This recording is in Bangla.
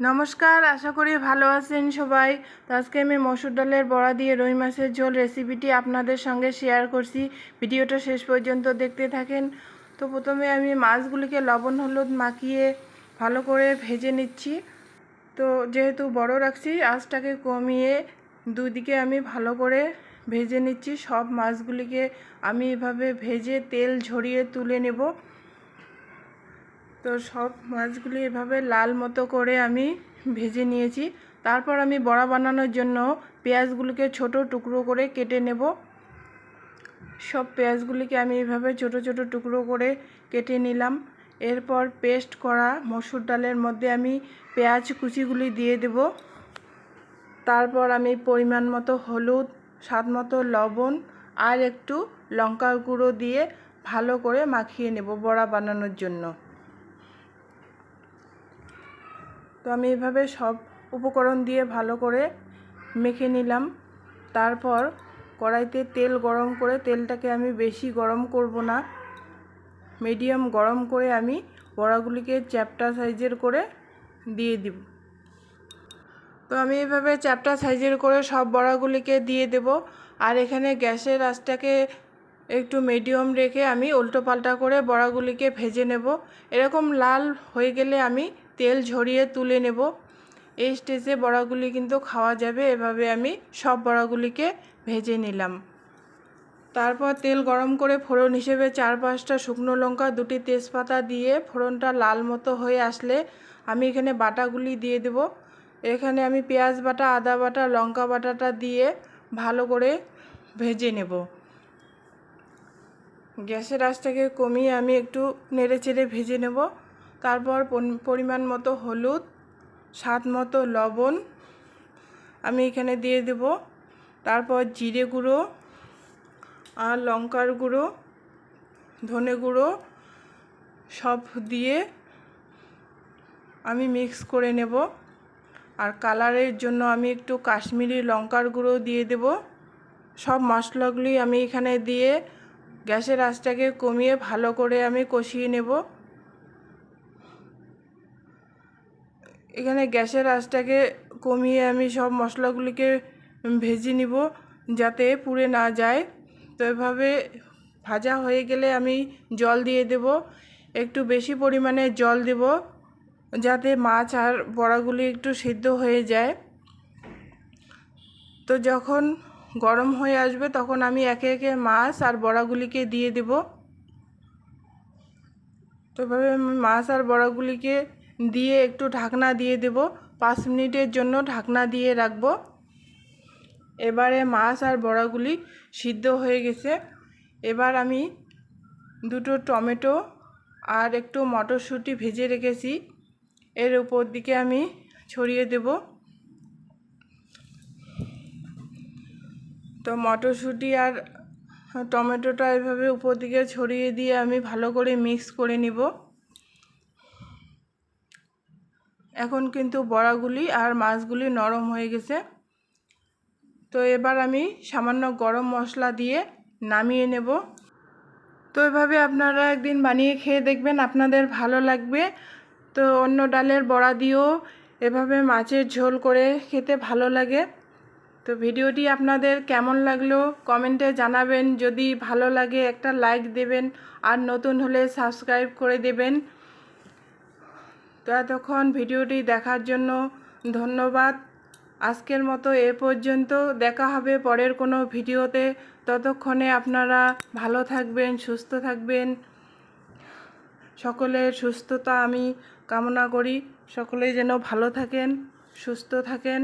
নমস্কার, আশা করি ভালো আছেন সবাই। তো আজকে আমি মসুর ডালের বড়া দিয়ে রুই মাছের ঝোল রেসিপিটি আপনাদের সঙ্গে শেয়ার করছি। ভিডিওটা শেষ পর্যন্ত দেখতে থাকেন। তো প্রথমে আমি মাছগুলিকে লবণ হলুদ মাখিয়ে ভালো করে ভেজে নিচ্ছি। তো যেহেতু বড় রাখছি, আঁচটাকে কমিয়ে দুদিকে আমি ভালো করে ভেজে নিচ্ছি। সব মাছগুলিকে আমি এভাবে ভেজে তেল ঝরিয়ে তুলে নেব। তো সব মাছগুলি এভাবে লাল মতো করে আমি ভেজে নিয়েছি। তারপর আমি বড়া বানানোর জন্য পেঁয়াজগুলিকে ছোট টুকরো করে কেটে নেব। সব পেঁয়াজগুলিকে আমি এভাবে ছোট ছোট টুকরো করে কেটে নিলাম। এরপর পেস্ট করা মসুর ডালের মধ্যে আমি পেঁয়াজ কুচিগুলি দিয়ে দেব। তারপর আমি পরিমাণ মতো হলুদ, স্বাদ মতো লবণ আর একটু লঙ্কার গুঁড়ো দিয়ে ভালো করে মাখিয়ে নেব বড়া বানানোর জন্য। তো আমি এভাবে সব উপকরণ দিয়ে ভালো করে মেখে নিলাম। তারপর কড়াইতে তেল গরম করে, তেলটাকে আমি বেশি গরম করব না। মিডিয়াম গরম করে আমি বড়াগুলিকে চ্যাপটা সাইজের করে দিয়ে দিব। তো আমি এভাবে চ্যাপটা সাইজের করে সব বড়াগুলিকে দিয়ে দেব। আর এখানে গ্যাসের আঁচটাকে একটু মিডিয়াম রেখে আমি উল্টো পাল্টা করে বড়াগুলিকে ভেজে নেব। এরকম লাল হয়ে গেলে আমি তেল ঝরিয়ে তুলে নেব। এই স্টেজে বড়াগুলি কিন্তু খাওয়া যাবে। এভাবে আমি সব বড়াগুলিকে ভেজে নিলাম। তারপর তেল গরম করে ফোড়ন হিসেবে চার পাঁচটা শুকনো লঙ্কা, দুটি তেজপাতা দিয়ে ফোড়নটা লাল মতো হয়ে আসলে আমি এখানে বাটাগুলি দিয়ে দেব। এখানে আমি পেঁয়াজ বাটা, আদা বাটা, লঙ্কা বাটাটা দিয়ে ভালো করে ভেজে নেব। গ্যাসের আঁচটাকে কমিয়ে আমি একটু নেড়ে চেড়ে ভেজে নেব। তারপর পরিমাণ মতো হলুদ, স্বাদ মতো লবণ আমি এখানে দিয়ে দেব। তারপর জিরে গুঁড়ো আর লঙ্কার গুঁড়ো, ধনে গুঁড়ো সব দিয়ে আমি মিক্স করে নেব। আর কালারের জন্য আমি একটু কাশ্মীরি লঙ্কার গুঁড়ো দিয়ে দেব। সব মশলাগুলি আমি এখানে দিয়ে গ্যাসের আঁচটাকে কমিয়ে ভালো করে আমি কষিয়ে নেব। এখানে গ্যাসের আঁচটাকে কমিয়ে আমি সব মশলাগুলিকে ভেজে নিব যাতে পুড়ে না যায়। তো এভাবে ভাজা হয়ে গেলে আমি জল দিয়ে দেব। একটু বেশি পরিমাণে জল দেব যাতে মাছ আর বড়াগুলি একটু সিদ্ধ হয়ে যায়। তো যখন গরম হয়ে আসবে তখন আমি একে একে মাছ আর বড়াগুলিকে দিয়ে দেব। তো এভাবে মাছ আর বড়াগুলিকে দিয়ে একটু ঢাকনা দিয়ে দেব। পাঁচ মিনিটের জন্য ঢাকনা দিয়ে রাখব। এবারে মাছ আর বড়াগুলি সিদ্ধ হয়ে গেছে। এবার আমি দুটো টমেটো আর একটু মটরশুঁটি ভেজে রেখেছি। এর উপর দিকে আমি ছড়িয়ে দেব। তো মটরশুঁটি আর টমেটোটা এভাবে উপর দিকে ছড়িয়ে দিয়ে আমি ভালো করে মিক্স করে নিব। এখন কিন্তু বড়াগুলি আর মাছগুলি নরম হয়ে গেছে। তো এবার আমি সামান্য গরম মশলা দিয়ে নামিয়ে নেব। তো এভাবে আপনারা একদিন বানিয়ে খেয়ে দেখবেন, আপনাদের ভালো লাগবে। তো অন্য ডালের বড়া দিয়েও এভাবে মাছের ঝোল করে খেতে ভালো লাগে। তো ভিডিওটি আপনাদের কেমন লাগল কমেন্টে জানাবেন। যদি ভালো লাগে একটা লাইক দেবেন আর নতুন হলে সাবস্ক্রাইব করে দেবেন। তো এতক্ষণ ভিডিওটি দেখার জন্য ধন্যবাদ। আজকের মতো এ পর্যন্ত। দেখা হবে পরের কোনো ভিডিওতে। ততক্ষণে আপনারা ভালো থাকবেন, সুস্থ থাকবেন। সকলের সুস্থতা আমি কামনা করি। সকলেই যেন ভালো থাকেন, সুস্থ থাকেন।